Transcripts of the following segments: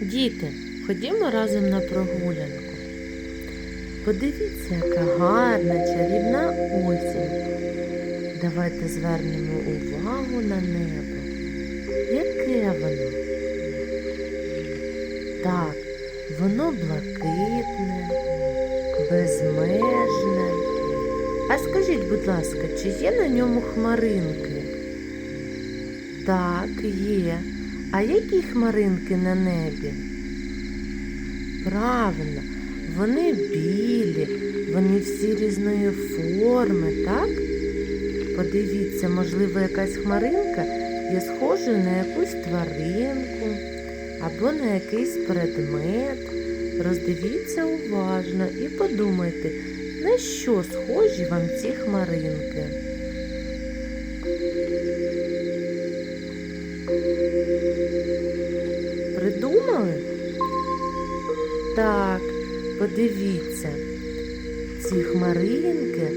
Діти, ходімо разом на прогулянку. Подивіться, яка гарна чарівна осінь. Давайте звернемо увагу на небо. Яке воно? Так, воно блакитне, безмежне. А скажіть, будь ласка, чи є на ньому хмаринки? Так, є. А які хмаринки на небі? Правильно, вони білі, вони всі різної форми, так? Подивіться, можливо, якась хмаринка є схожою на якусь тваринку або на якийсь предмет. Роздивіться уважно і подумайте, на що схожі вам ці хмаринки. Придумали? Так, подивіться, ці хмаринки,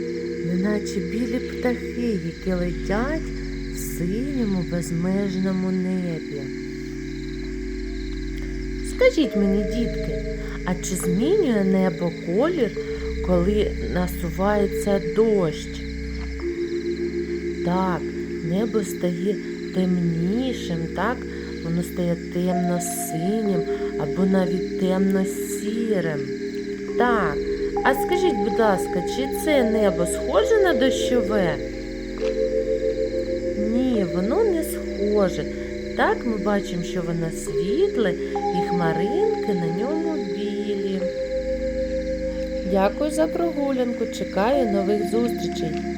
неначе білі птахи, які летять в синьому безмежному небі. Скажіть мені, дітки, а чи змінює небо колір, коли насувається дощ? Так, небо стає темнішим, так? Воно стає темно-синім або навіть темно-сірим. Так, а скажіть, будь ласка, чи це небо схоже на дощове? Ні, воно не схоже. Так ми бачимо, що воно світле і хмаринки на ньому білі. Дякую за прогулянку. Чекаю нових зустрічей.